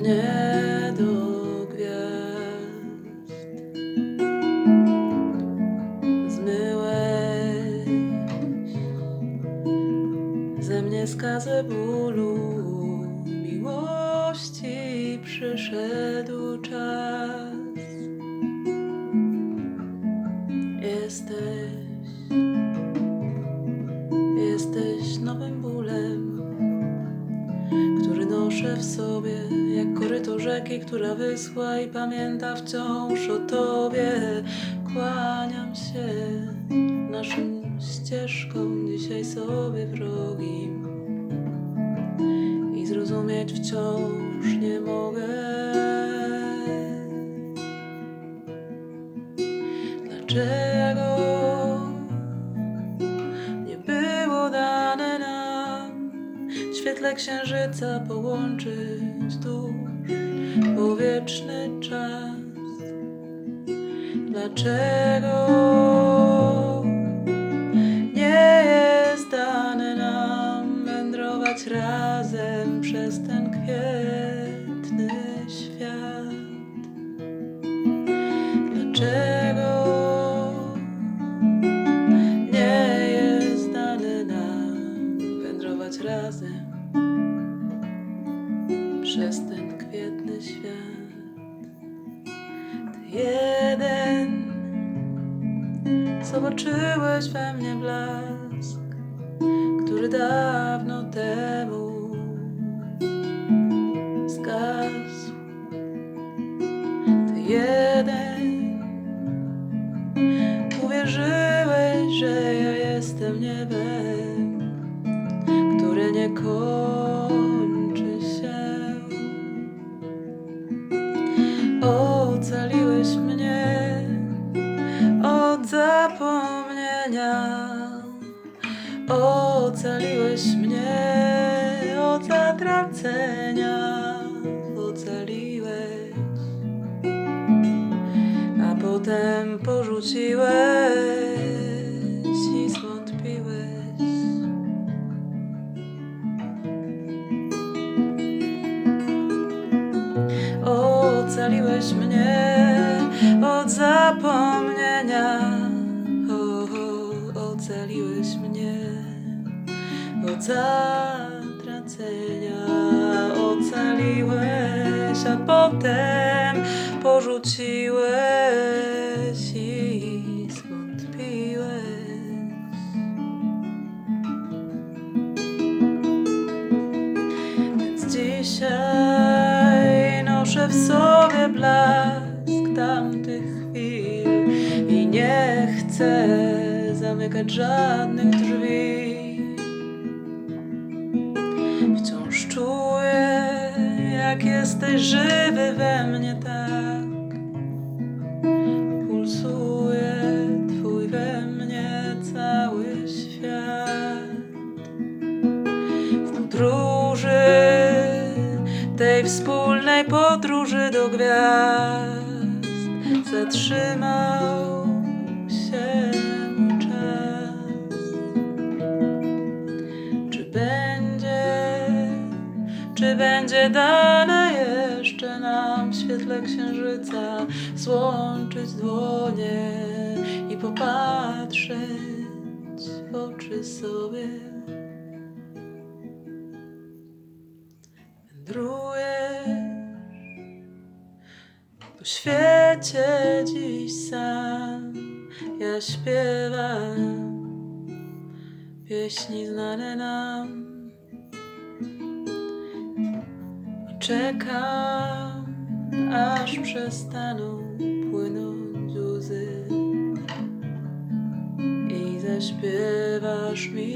mnie do gwiazd. Zmyłeś ze mnie skazę bólu, miłości przyszedł czas. Jesteś, jesteś nowym bólem noszę w sobie, jak koryto rzeki, która wyschła i pamięta wciąż o tobie. Kłaniam się naszym ścieżkom, dzisiaj sobie wrogim i zrozumieć wciąż nie mogę. Dlaczego świetle księżyca połączyć dusz po wieczny czas? Dlaczego przez ten kwietny świat? Ty jeden zobaczyłeś we mnie blask, który dawno temu zgasł. Ty jeden uwierzyłeś, że ja jestem niebem, które nie kończy Ocaliłeś mnie od zatracenia. Ocaliłeś, a potem porzuciłeś i zwątpiłeś. Ocaliłeś mnie od zapomnienia. O, o, ocaliłeś mnie zatracenia. Ocaliłeś, a potem porzuciłeś i zwątpiłeś. Więc dzisiaj noszę w sobie blask tamtych chwil i nie chcę zamykać żadnych drzwi. Jak jesteś żywy we mnie tak. Pulsuje twój we mnie cały świat w podróży, tej wspólnej podróży do gwiazd, zatrzymał się będzie dane jeszcze nam w świetle księżyca złączyć dłonie i popatrzeć w oczy sobie? Wędrujesz po świecie dziś sam. Ja śpiewam pieśni znane nam. Czekam, aż przestaną płynąć łzy. I zaśpiewasz mi